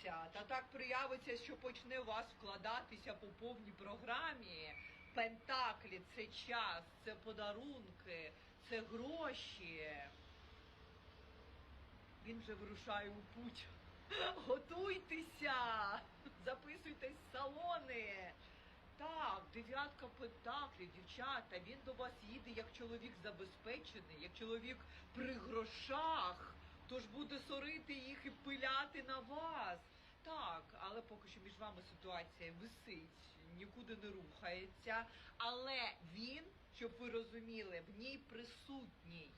проявиться, та так проявиться, що почне у вас вкладатися по повній програмі. Пентаклі це час, це подарунки, це гроші. Він вже вирушає у путь. Готуйтеся! Записуйтесь в салони. Так, дев'ятка пентаклів, дівчата, він до вас їде як чоловік забезпечений, як чоловік при грошах, тож буде сорити їх і пиляти на вас. Так, але поки що між вами ситуація висить, нікуди не рухається. Але він, щоб ви розуміли, в ній присутній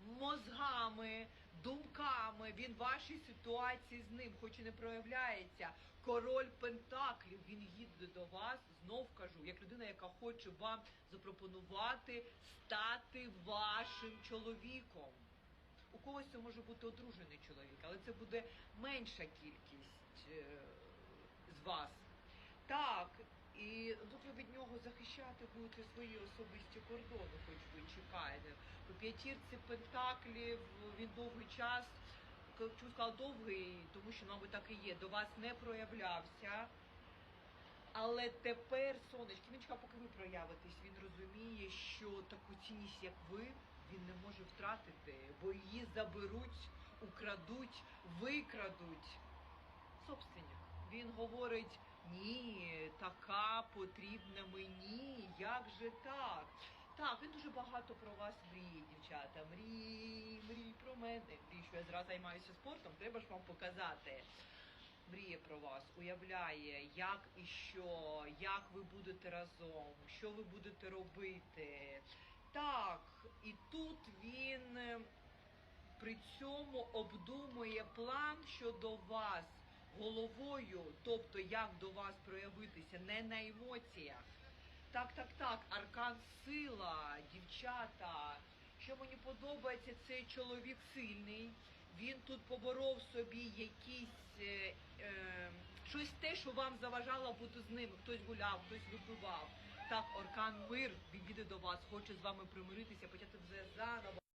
мозгами, думками. Він вашій ситуації з ним, хоч і не проявляється. Король Пентаклів. Він їде до вас. Знов кажу, як людина, яка хоче вам запропонувати стати вашим чоловіком. У когось це може бути одружений чоловік, але це буде менша кількість е, з вас. Так, і тут ви від нього захищати будете свої особисті кордони, хоч ви чекаєте. По п'ятірці пентаклів він довгий час, чому сказала довгий, тому що, мабуть, так і є, до вас не проявлявся. Але тепер, сонечки, він чекав, поки ви проявитесь, він розуміє, що таку цінність, як ви, він не може втратити, бо її заберуть, украдуть, викрадуть. Собственник. Він говорить: ні, така потрібна мені, як же так? Так, він дуже багато про вас мріє, дівчата. Мрій, мрій про мене. Мрій, що я зараз займаюся спортом, треба ж вам показати. Мріє про вас, уявляє, як і що, як ви будете разом, що ви будете робити. Так, і тут він при цьому обдумує план щодо вас головою, тобто як до вас проявитися, не на емоціях. Так, так, так, аркан сила, дівчата. Що мені подобається, цей чоловік сильний. Він тут поборов собі якісь е, е, щось те, що вам заважало бути з ним. Хтось гуляв, хтось випивав. Так, Оркан мир, він їде до вас, хоче з вами примиритися, почати все заново.